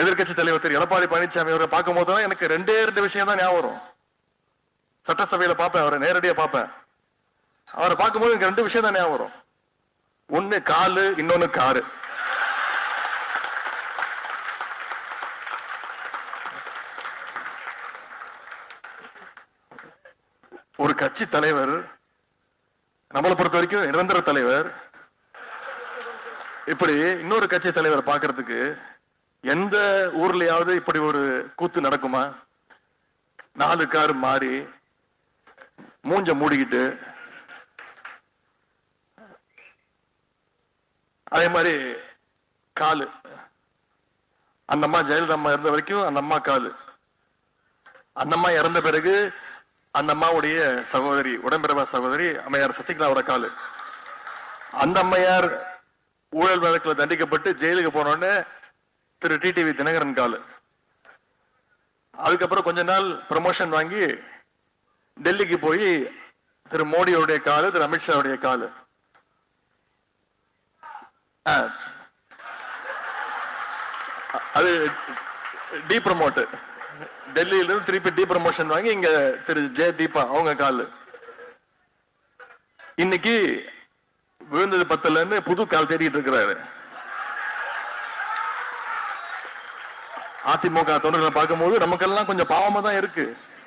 எதிர்க்கட்சி தலைவர் திரு எடப்பாடி பழனிசாமி அவரை பார்க்கும் போதுதான் எனக்கு ரெண்டே ரெண்டு விஷயம் தான் ஞாபகம் வரும். சட்டசபையில பார்ப்பேன் அவரை நேரடியா பார்ப்பேன். அவரை பார்க்கும்போது எனக்கு ரெண்டு விஷயம் தான் ஞாபகம் வரும். ஒன்னு காலு இன்னொன்னு காரு. ஒரு கட்சி தலைவர் நம்மளை பொறுத்த வரைக்கும் நிரந்தர தலைவர். இப்படி இன்னொரு கட்சி தலைவர் பாக்குறதுக்கு எந்த ஊர்லயாவது இப்படி ஒரு கூத்து நடக்குமா? நாலு கார் மாறி மூஞ்ச மூடிக்கிட்டு அதே மாதிரி காலு. அந்த அம்மா ஜெயலலிதா அம்மா இருந்த வரைக்கும் அந்த அம்மா காலு. அந்த அம்மா இறந்த பிறகு அந்த அம்மாவுடைய சகோதரி உடம்பிறவா சகோதரி அம்மையார் சசிகலாவோட காலு. அந்த அம்மையார் ஊழல் வழக்கில் தண்டிக்கப்பட்டு ஜெயிலுக்கு போனோடனே திரு டிடிவி தினகரன் காலு. அதுக்கப்புறம் கொஞ்ச நாள் ப்ரமோஷன் வாங்கி டெல்லிக்கு போய் திரு மோடியோடைய காலு திரு அமித்ஷாவுடைய காலு. அது டி ப்ரமோட்டு டெல்லியில இருந்து திருப்பி டி ப்ரமோஷன் வாங்கி இங்க திரு ஜெய தீபா அவங்க காலு. இன்னைக்கு விழுந்தது பத்துலன்னு புது கால் தேடிட்டு இருக்கிறாரு. அதிமுக தொண்டர்களை பார்க்கும்போது நமக்கெல்லாம் கொஞ்சம் பாவமாக தான் இருக்கு.